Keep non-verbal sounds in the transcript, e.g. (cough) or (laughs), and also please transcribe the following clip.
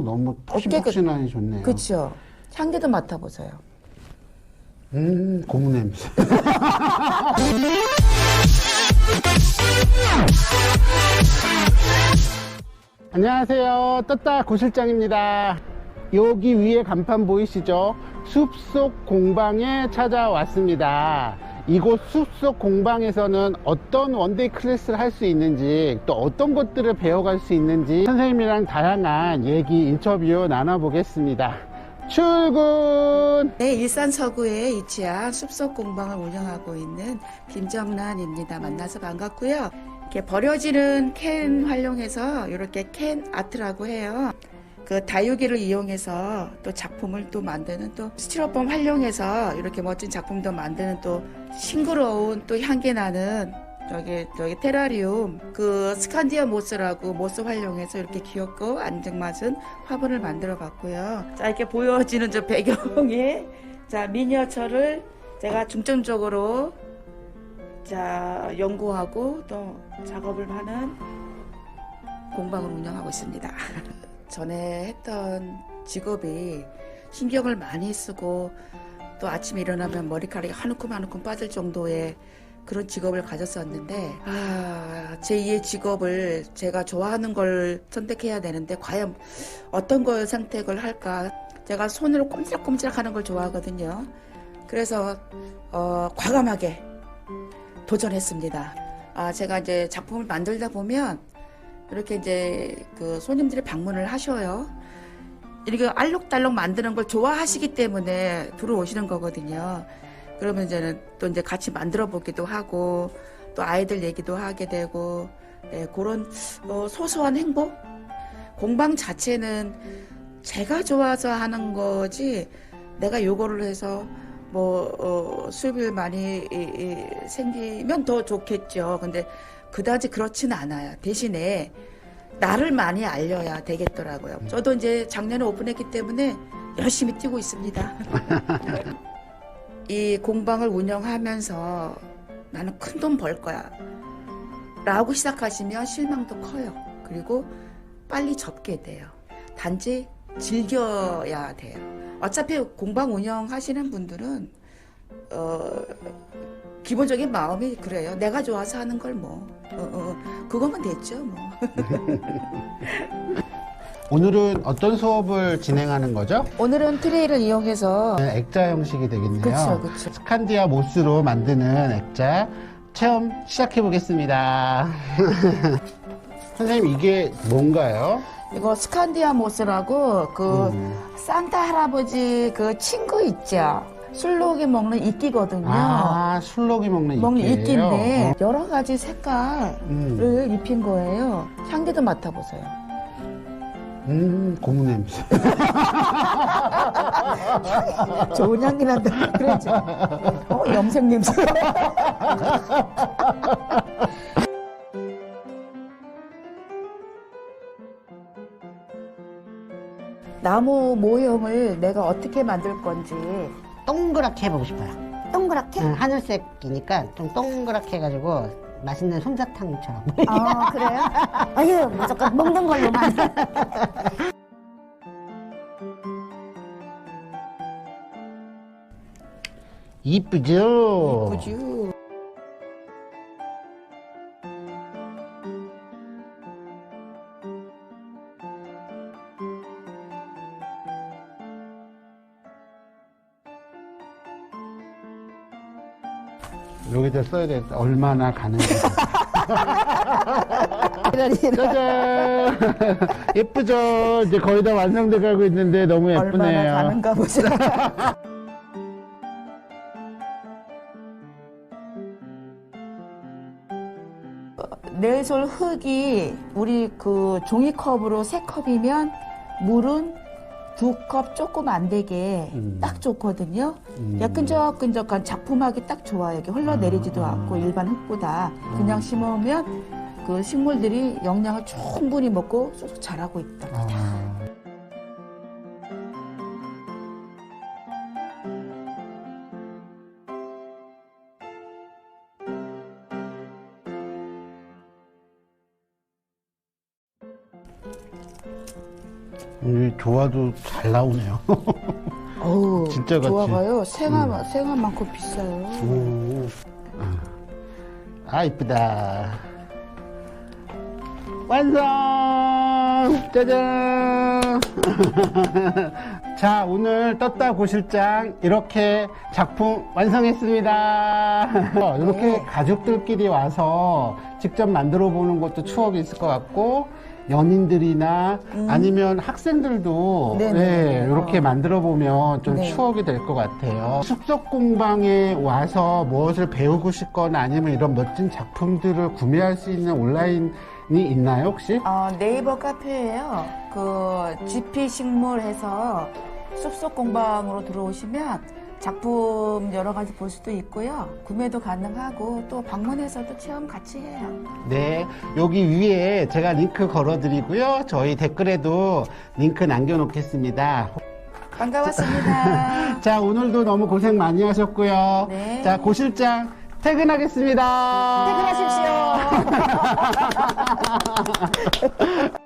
너무 폭신폭신하니 좋네요. 그렇죠. 향기도 맡아보세요. 음, 고무 냄새. (laughs) 안녕하세요. 떴다 고실장입니다. 여기 위에 간판 보이시죠? 숲속 공방에 찾아왔습니다. 이곳 숲속 공방에서는 어떤 원데이 클래스를 할 수 있는지 또 어떤 것들을 배워갈 수 있는지 선생님이랑 다양한 얘기 인터뷰 나눠보겠습니다. 출근! 네, 일산 서구에 위치한 숲속 공방을 운영하고 있는 김정란입니다. 만나서 반갑고요. 이렇게 버려지는 캔 활용해서 이렇게 캔 아트라고 해요. 그 다육이를 이용해서 또 작품을 또 만드는 또 스티로폼 활용해서 이렇게 멋진 작품도 만드는 또 싱그러운 또 향기 나는 저기 저기 테라리움 그 스칸디아 모스라고 모스 활용해서 이렇게 귀엽고 안정맞은 화분을 만들어 봤고요. 자 이렇게 보여지는 저 배경에 자 미니어처를 제가 중점적으로 자 연구하고 또 작업을 하는 공방을 운영하고 있습니다. (laughs) 전에 했던 직업이 신경을 많이 쓰고 또 아침에 일어나면 머리카락이 한 움큼 한 움큼 빠질 정도의 그런 직업을 가졌었는데 아, 제2의 직업을 제가 좋아하는 걸 선택해야 되는데 과연 어떤 걸 선택을 할까? 제가 손으로 꼼지락꼼지락 하는 걸 좋아하거든요. 그래서 어, 과감하게 도전했습니다. 아, 제가 이제 작품을 만들다 보면 이렇게 이제 그 손님들이 방문을 하셔요 이렇게 알록달록 만드는 걸 좋아하시기 때문에 들어오시는 거거든요. 그러면 이제는 또 이제 같이 만들어 보기도 하고 또 아이들 얘기도 하게 되고 예, 그런 어, 소소한 행복 공방 자체는 제가 좋아서 하는 거지 내가 요거를 해서 뭐 어, 수입을 많이 이, 이, 생기면 더 좋겠죠. 근데 그다지 그렇지는 않아요. 대신에 나를 많이 알려야 되겠더라고요. 저도 이제 작년에 오픈했기 때문에 열심히 뛰고 있습니다. (laughs) 이 공방을 운영하면서 나는 큰 돈 벌 거야. 라고 시작하시면 실망도 커요. 그리고 빨리 접게 돼요. 단지 즐겨야 돼요. 어차피 공방 운영하시는 분들은, 어, 기본적인 마음이 그래요. 내가 좋아서 하는 걸 뭐, 어, 어, 그거면 됐죠, 뭐. (laughs) 오늘은 어떤 수업을 진행하는 거죠? 오늘은 트레이를 이용해서 액자 형식이 되겠네요. 그쵸, 그쵸. 스칸디아 모스로 만드는 액자 체험 시작해 보겠습니다. (laughs) 선생님 이게 뭔가요? 이거 스칸디아 모스라고 그 음. 산타 할아버지 그 친구 있죠. 술록이 먹는 이끼거든요. 아 술록이 먹는 먹는 이끼예요? 이끼인데 어. 여러 가지 색깔을 음. 입힌 거예요. 향기도 맡아보세요. 음 고무 냄새. (laughs) 좋은 향기 난다. 그러지. 어, 염색 냄새. (laughs) 나무 모형을 내가 어떻게 만들 건지 동그랗게 해보고 싶어요. 동그랗게? 응, 하늘색이니까 좀 동그랗게 해가지고 맛있는 솜사탕처럼. 아 그래요? (laughs) 아유 무조건 먹는 걸로만 (laughs) 이쁘죠? 그죠? 여기다 써야 돼. 얼마나 가는지. 짜잔! 예쁘죠? 이제 거의 다 완성돼 가고 있는데 너무 예쁘네요. 얼마나 가는가 보자. (laughs) 내솔 흙이 우리 그 종이컵으로 세 컵이면 물은 두 컵 조금 안 되게 음. 딱 좋거든요. 음. 야 끈적끈적한 작품하기 딱 좋아요. 이게 흘러내리지도 아. 않고 일반 흙보다 그냥 심으면 그 식물들이 영양을 충분히 먹고 쏙쏙 자라고 있다. 아. 이 조화도 잘 나오네요. (laughs) 어우, 진짜 같이. 좋아가요. 생화, 생화만큼 비싸요. 오. 아, 이쁘다. 완성! 짜잔! (laughs) 자, 오늘 떴다 고실장 이렇게 작품 완성했습니다. (laughs) 이렇게 네. 가족들끼리 와서 직접 만들어 보는 것도 추억이 있을 것 같고, 연인들이나 아니면 학생들도 음. 네네. 네, 이렇게 만들어 보면 좀 네. 추억이 될 것 같아요. 숲속 공방에 와서 무엇을 배우고 싶거나 아니면 이런 멋진 작품들을 구매할 수 있는 온라인이 있나요, 혹시? 어, 네이버 카페에요. 그 GP 식물해서 숲속 공방으로 들어오시면 작품 여러 가지 볼 수도 있고요. 구매도 가능하고 또 방문해서도 체험 같이 해요. 네, 여기 위에 제가 링크 걸어드리고요. 저희 댓글에도 링크 남겨놓겠습니다. 반가웠습니다. (laughs) 자, 오늘도 너무 고생 많이 하셨고요. 네. 자, 고실장 퇴근하겠습니다. 퇴근하십시오. (laughs)